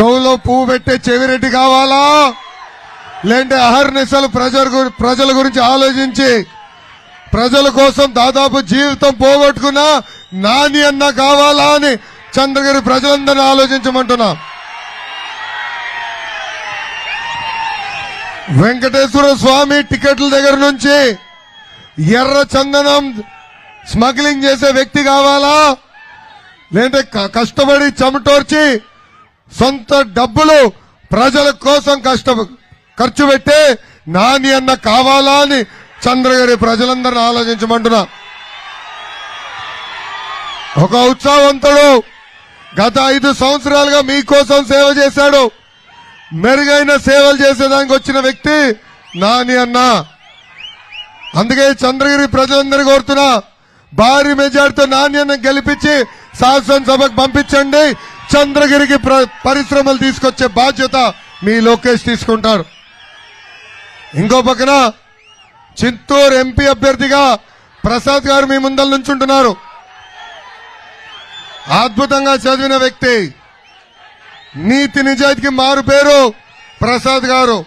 చెవులో పువ్వు పెట్టే చెవిరెడ్డి కావాలా? లేదంటే అహర్నిశలు ప్రజల ప్రజల గురించి ఆలోచించి ప్రజల కోసం దాదాపు జీవితం పోగొట్టుకున్న నాని అన్న కావాలా అని చంద్రగిరి ప్రజలందరినీ ఆలోచించమంటున్నా. వెంకటేశ్వర స్వామి టికెట్ల దగ్గర నుంచి ఎర్ర చందనం స్మగ్లింగ్ చేసే వ్యక్తి కావాలా? లేదంటే క- కష్టపడి చెమటోర్చి సొంత డబ్బులు ప్రజల కోసం కష్ట ఖర్చు పెట్టే నాని అన్న కావాలా అని చంద్రగిరి ప్రజలందరిని ఆలోచించమంటున్నా. ఒక ఉత్సాహవంతుడు గత ఐదు సంవత్సరాలుగా మీకోసం సేవ చేశాడు. మెరుగైన సేవలు చేసేదానికి వచ్చిన వ్యక్తి నాని అన్న. అందుకే చంద్రగిరి ప్రజలందరూ కోరుతున్నా భారీ మెజార్టీతో నాణ్యను గెలిపించి శాసనసభకు పంపించండి. చంద్రగిరికి పరిశ్రమలు తీసుకొచ్చే బాధ్యత మీ లోకేష్ తీసుకుంటారు ఇంకో పక్కన చిత్తూరు ఎంపీ అభ్యర్థిగా ప్రసాద్ గారు మీ ముందల నుంచుంటున్నారు. అద్భుతంగా చదివిన వ్యక్తి. నీతి నిజాయితీకి మారు పేరు ప్రసాద్ గారు.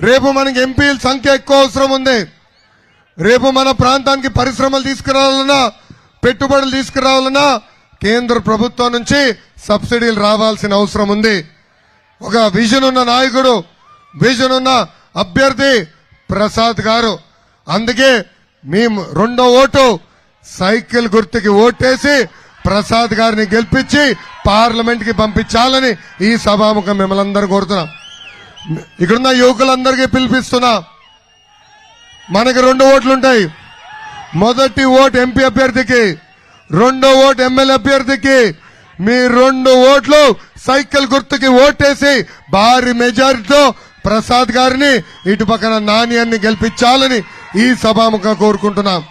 రేపు మనకి ఎంపీల సంఖ్య ఎక్కువ అవసరం ఉంది. రేపు మన ప్రాంతానికి పరిశ్రమలు తీసుకురావాలన్నా పెట్టుబడులు తీసుకురావాలన్నా కేంద్ర ప్రభుత్వం నుంచి సబ్సిడీలు రావాల్సిన అవసరం ఉంది. ఒక విజన్ ఉన్న నాయకుడు విజన్ ఉన్న అభ్యర్థి ప్రసాద్ గారు. అందుకే మేము రెండో ఓటు సైకిల్ గుర్తుకి ఓటేసి ప్రసాద్ గారిని గెలిపించి పార్లమెంట్కి పంపించాలని ఈ సభాముఖం మిమ్మల్ని అందరూ కోరుతున్నాం. ఇక్కడున్న యువకులందరికీ పిలిపిస్తున్నా. మనకి రెండు ఓట్లుంటాయి. మొదటి ఓటు ఎంపీ అభ్యర్థికి రెండో ఓటు ఎమ్మెల్యే అభ్యర్థికి మీ రెండు ఓట్లు సైకిల్ గుర్తుకి ఓటేసి భారీ మెజారిటీతో ప్రసాద్ గారిని ఇటు పక్కన నాణ్యాన్ని గెలిపించాలని ఈ సభాముఖ కోరుకుంటున్నాం.